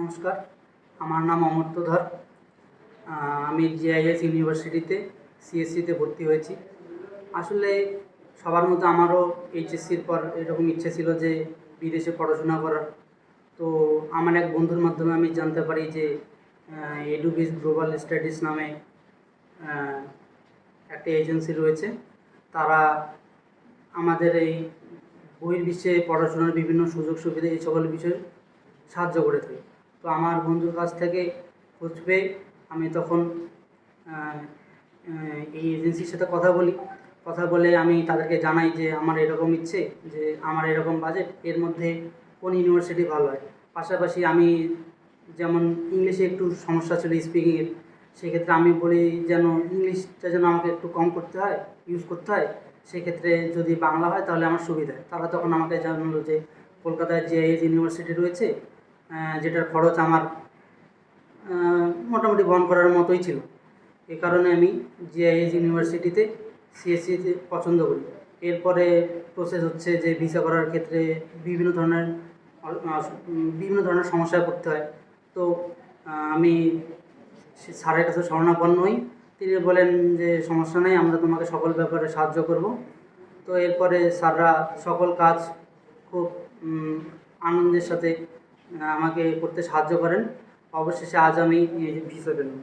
নমস্কার, আমার নাম অমর্ত্য ধর আমি জিআইএস ইউনিভার্সিটিতে সিএসসিতে ভর্তি হয়েছি। আসলে সবার মতো আমারও এইচএসসির পর এরকম ইচ্ছে ছিল যে বিদেশে পড়াশোনা করার। তো আমার এক বন্ধুর মাধ্যমে আমি জানতে পারি যে এডুবিস গ্লোবাল স্টাডিজ নামে একটা এজেন্সি রয়েছে। তারা আমাদের এই বহির্বিশ্বে পড়াশোনার বিভিন্ন সুযোগ সুবিধা এই সকল বিষয়ে সাহায্য করে থাকে। তো আমার বন্ধুর কাছ থেকে খোঁজ পেয়ে আমি তখন এই এজেন্সির সাথে কথা বলি। কথা বলে আমি তাদেরকে জানাই যে আমার এরকম ইচ্ছে, যে আমার এরকম বাজেট এর মধ্যে কোন ইউনিভার্সিটি ভালো হয়। পাশাপাশি আমি যেমন ইংলিশে একটু সমস্যা ছিল স্পিকিংয়ের সেক্ষেত্রে আমি বলি যেন ইংলিশটা যেন আমাকে একটু কম করতে হয় ইউজ করতে হয়, সেক্ষেত্রে যদি বাংলা হয় তাহলে আমার সুবিধা তারা তখন আমাকে জানালো যে কলকাতায় যে ইউনিভার্সিটি রয়েছে যেটার খরচ আমার মোটামুটি বহন করার মতোই ছিল। এ কারণে আমি জিআইএস ইউনিভার্সিটিতে সিএসসিতে পছন্দ করি। এরপরে প্রসেস হচ্ছে যে ভিসা করার ক্ষেত্রে বিভিন্ন ধরনের বিভিন্ন ধরনের সমস্যায় পড়তে হয়। তো আমি স্যারের কাছে শরণাপন্ন হই। তিনি বলেন যে, সমস্যা নেই, আমরা তোমাকে সকল ব্যাপারে সাহায্য করব। তো এরপরে স্যাররা সকল কাজ খুব আনন্দের সাথে আমাকে করতে সাহায্য করেন। অবশেষে আজ আমি ভিসা পেলাম।